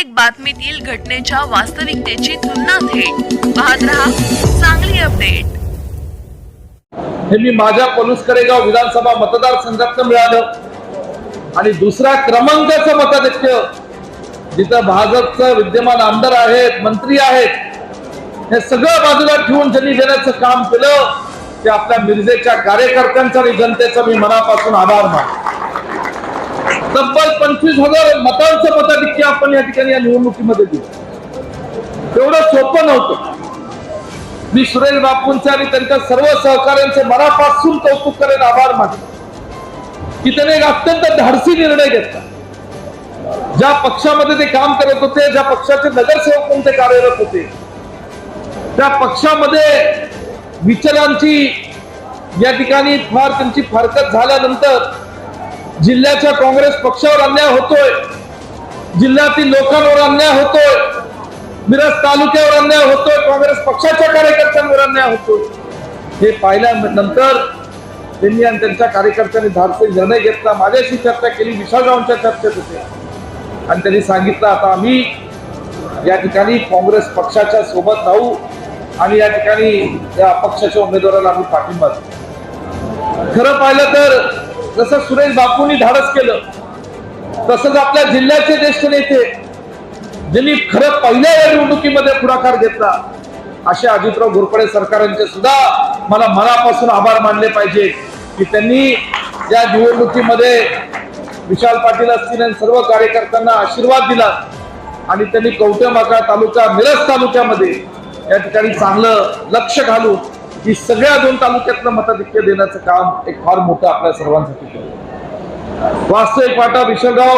प्रत्येक बातमीतील घटनेच्या वास्तविकतेची तुलना थेट. पाहत रहा चांगली अपडेट. हे मी माझ्या पलूस कडेगाव विधानसभा मतदारसंघातलं मिळालं. आणि दुसऱ्या क्रमांकाचं मताधिक्य जिथं भाजपचं विद्यमान आमदार आहेत मंत्री आहेत हे सगळं बाजूला ठेवून ज्यांनी देण्याचं काम केलं ते आपल्या मिरजेच्या कार्यकर्त्यांचा आणि जनतेचा मी मनापासून आभार मानतो. तब्बल पंचवीस हजार मतांचं मताधिक्य आपण या ठिकाणी या निवडणुकीमध्ये दिलं. तेवढं सोपं नव्हतं. मी सुरेश बापूंचे आणि त्यांच्या सर्व सहकार्यांचे मनापासून कौतुक करेन आभार मानले की त्याने एक अत्यंत धाडसी निर्णय घेतला. ज्या पक्षामध्ये ते काम करत होते ज्या पक्षाचे नगरसेवक म्हणून ते कार्यरत होते त्या पक्षामध्ये विचलांची या ठिकाणी फार त्यांची फारकत झाल्यानंतर जिल्ह्याच्या काँग्रेस पक्षावर अन्याय होतोय. जिल्ह्यातील लोकांवर अन्याय होतोय. मिरज तालुक्यावर अन्याय होतोय. काँग्रेस पक्षाच्या कार्यकर्त्यांवर अन्याय होतोय. हे पाहिल्यानंतर त्यांनी आणि त्यांच्या कार्यकर्त्यांनी धाडसी निर्णय घेतला. माझ्याशी चर्चा केली विशाळरावांच्या चर्चेत होते. आणि त्यांनी सांगितलं आता आम्ही या ठिकाणी काँग्रेस पक्षाच्या सोबत राहू आणि या ठिकाणी या पक्षाच्या उमेदवाराला आम्ही पाठिंबा देऊ. खरं पाहिलं तर जसं सुरेश बापूंनी धाडस केलं तसंच आपल्या जिल्ह्याचे ज्येष्ठ नेते ज्यांनी खरं पहिल्या या निवडणुकीमध्ये पुढाकार घेतला. असे अजितराव घोरपडे सरकारांचे सुद्धा मला मनापासून आभार मानले पाहिजे की त्यांनी या निवडणुकीमध्ये विशाल पाटील असतील आणि सर्व कार्यकर्त्यांना आशीर्वाद दिला आणि त्यांनी कवटेमाका तालुका मिरज तालुक्यामध्ये या ठिकाणी चांगलं लक्ष घालून की सगळ्या दोन तालुक्यातलं मताधिक्य देण्याचं काम एक फार मोठं आपल्या सर्वांसाठी केलं. वास्तविक वाटा विशालगाव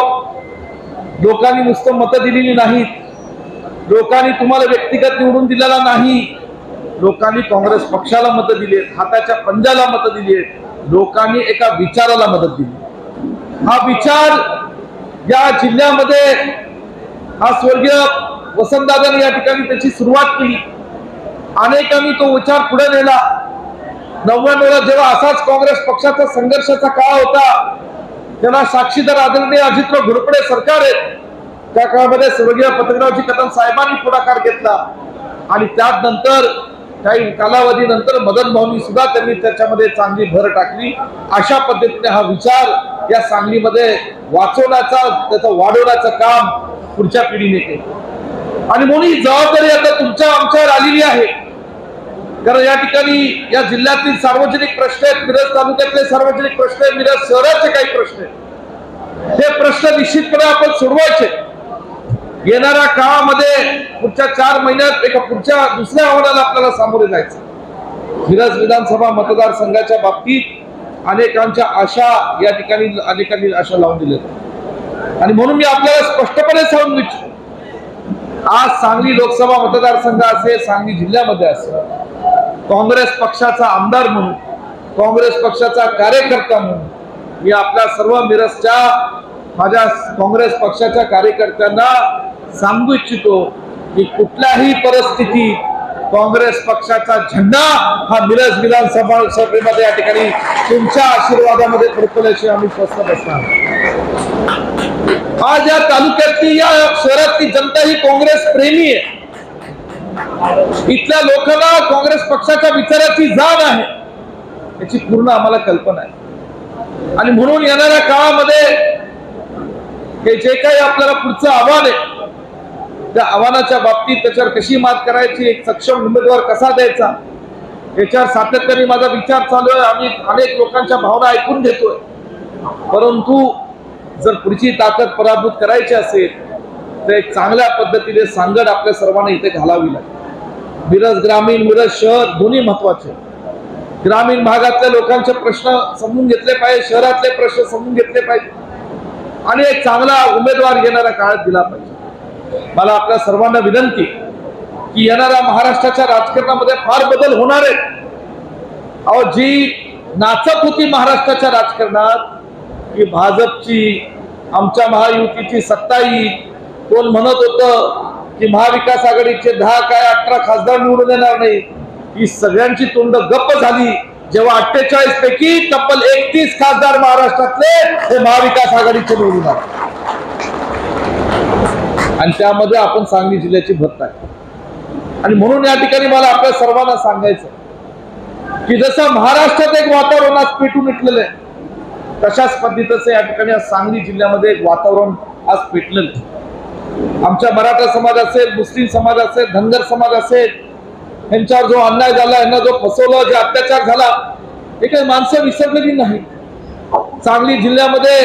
लोकांनी नुसतं मतं दिलेली नाहीत. लोकांनी तुम्हाला व्यक्तिगत निवडून दिलेला नाही. लोकांनी काँग्रेस पक्षाला मतं दिली आहेत हाताच्या पंजाला मतं दिली आहेत. लोकांनी एका विचाराला मदत दिली. हा विचार या जिल्ह्यामध्ये हा स्वर्गीय वसंतदादांनी या ठिकाणी त्याची सुरुवात केली. अनेकांनी तो विचार पुढे नेला. नव्याण्णवला जेव्हा असाच काँग्रेस पक्षाचा संघर्षाचा काळ होता तेव्हा साक्षीदार आदरणीय अजितराव घुरपडे सरकार आहेत. त्या काळामध्ये स्वर्गीय पतंगरावजी कदम साहेबांनी पुढाकार घेतला. आणि त्यानंतर काही कालावधीनंतर मदन भाऊंनी सुद्धा त्यांनी त्याच्यामध्ये चांगली भर टाकली. अशा पद्धतीने हा विचार या सांगलीमध्ये वाचवण्याचा त्याचा वाढवण्याचं काम पुढच्या पिढीने केलं. आणि म्हणून ही जबाबदारी आता तुमच्या आमच्यावर आलेली आहे. कारण या ठिकाणी या जिल्ह्यातील सार्वजनिक प्रश्न आहेत मिरज तालुक्यातले सार्वजनिक प्रश्न आहेत मिरज शहराचे काही प्रश्न आहेत. हे प्रश्न निश्चितपणे आपण सोडवायचे. येणाऱ्या काळामध्ये पुढच्या चार महिन्यात एका पुढच्या दुसऱ्या आव्हानाला आपल्याला सामोरे जायचं मिरज विधानसभा मतदारसंघाच्या बाबतीत अनेकांच्या आशा या ठिकाणी अनेकांनी आशा लावून दिल्या आणि म्हणून मी आपल्याला स्पष्टपणे सांगून इच्छितो आज सांगली लोकसभा मतदारसंघ असेल सांगली जिल्ह्यामध्ये असेल. काँग्रेस पक्षाचा आमदार म्हणून काँग्रेस पक्षाचा कार्यकर्ता म्हणून मी आपल्या सर्व मिरजच्या माझ्या काँग्रेस पक्षाच्या कार्यकर्त्यांना सांगू इच्छितो की कुठल्याही परिस्थितीत काँग्रेस पक्षाचा झेंडा हा मिरज विधानसभा सभेमध्ये या ठिकाणी तुमच्या आशीर्वादामध्ये फडकवल्याची आम्ही स्वस्त बसणार आज या तालुक्यातली या शहरातली जनता ही काँग्रेस प्रेमी आहे. इथल्या लोकांना काँग्रेस पक्षाच्या विचाराची जाण आहे. याची पूर्ण आम्हाला कल्पना आहे. आणि म्हणून येणाऱ्या काळामध्ये जे काही आपल्याला पुढचं आव्हान आहे त्या आव्हानाच्या बाबतीत त्याच्यावर कशी मात करायची एक सक्षम उमेदवार कसा द्यायचा याच्यावर सातत्याने माझा विचार चालू आहे. आम्ही अनेक लोकांच्या भावना ऐकून घेतोय. परंतु जर पुढची ताकद पराभूत करायची असेल तर एक चांगल्या पद्धतीने सांगड आपल्या सर्वांना इथे घालावी लागेल. मिरज ग्रामीण मिरज शहर दोन्ही महत्त्वाचे. ग्रामीण भागातल्या लोकांचे प्रश्न समजून घेतले पाहिजे शहरातले प्रश्न समजून घेतले पाहिजे. आणि एक चांगला उमेदवार येणारा काळात दिला पाहिजे. मला आपल्या सर्वांना विनंती की येणाऱ्या महाराष्ट्राच्या राजकारणामध्ये फार बदल होणार आहेत. अहो जी नाचत होती महाराष्ट्राच्या राजकारणात की भाजपची आमच्या महायुतीची सत्ता येईल कोण म्हणत होतं की महाविकास आघाडीचे दहा काय अठरा खासदार निवडून येणार नाही ही सगळ्यांची तोंड गप्प झाली. जेव्हा अठ्ठेचाळीस पैकी तब्बल एकतीस खासदार महाराष्ट्रातले हे महाविकास आघाडीचे निवडून आले. आणि त्यामध्ये आपण सांगली जिल्ह्याची भरत आहे. आणि म्हणून या ठिकाणी मला आपल्या सर्वांना सांगायचं की जसं महाराष्ट्रात एक वातावरण आज पेटून उठलेलं आहे तशाच पद्धतीचं या ठिकाणी आज सांगली जिल्ह्यामध्ये एक वातावरण आज पेटलेलं आमच्या मराठा समाज असेल मुस्लिम समाज असेल धनगर समाज असेल यांच्यावर जो अन्याय झाला यांना जो फसवला जे अत्याचार झाला हे काही माणसं विसरलेली नाही सांगली जिल्ह्यामध्ये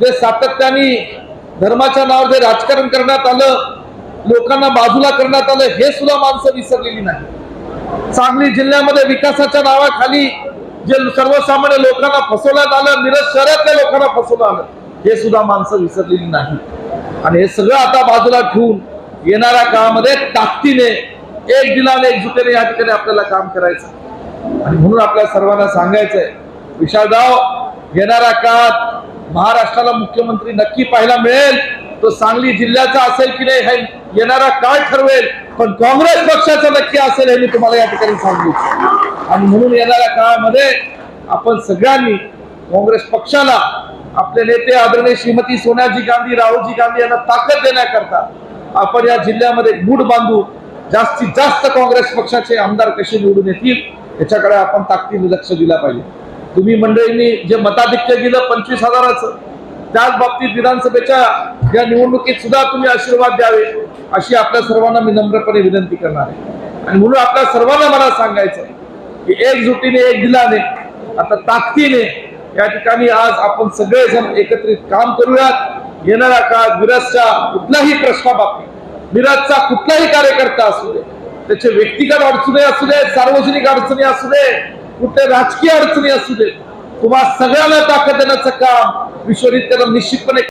जे सातत्याने धर्माच्या नावावर जे राजकारण करण्यात आलं लोकांना बाजूला करण्यात आलं हे सुद्धा माणसं विसरलेली नाही सांगली जिल्ह्यामध्ये विकासाच्या नावाखाली जे सर्वसामान्य लोकांना फसवण्यात आलं मिरज शहरातल्या लोकांना फसवलं आलं हे सुद्धा माणसं विसरलेली नाही. आणि हे सगळं आता बाजूला ठेवून येणाऱ्या काळामध्ये ताकदीने एक दिलाने एकजुटीने या ठिकाणी आपल्याला काम करायचं. आणि म्हणून आपल्या सर्वांना सांगायचंय विशालराव येणाऱ्या काळात महाराष्ट्राला मुख्यमंत्री नक्की पाहायला मिळेल. तो सांगली जिल्ह्याचा असेल की नाही हे येणारा काळ ठरवेल. पण काँग्रेस पक्षाचा नक्की असेल हे मी तुम्हाला या ठिकाणी सांगितलं आणि म्हणून येणाऱ्या काळामध्ये आपण सगळ्यांनी काँग्रेस पक्षाला आपले नेते आदरणीय श्रीमती सोनियाजी गांधी राहुलजी गांधी यांना ताकद देण्याकरता आपण या जिल्ह्यामध्ये गुढ बांधू जास्तीत जास्त काँग्रेस पक्षाचे आमदार कसे निवडून येतील याच्याकडे आपण ताकदीने लक्ष दिलं पाहिजे. तुम्ही मंडळींनी जे मताधिक्य दिलं पंचवीस हजाराचं त्याच बाबतीत विधानसभेच्या या निवडणुकीत सुद्धा तुम्ही आशीर्वाद द्यावे अशी आपल्या सर्वांना मी नम्रपणे विनंती करणार आहे. आणि म्हणून आपल्या सर्वांना मला सांगायचं की एकजुटीने एक दिलाने आता ताकदीने या ठिकाणी आज आपण सगळेजण एकत्रित काम करूयात. येणाऱ्या काळात मिरजच्या कुठल्याही प्रश्नाबाबतीत मिरजचा कुठलाही कार्यकर्ता असू दे त्याचे व्यक्तिगत अडचणी असू दे सार्वजनिक अडचणी असू दे कुठे राजकीय अडचणी असू दे तुम्हा सगळ्यांना ताकद देण्याचं काम विश्वजित निश्चितपणे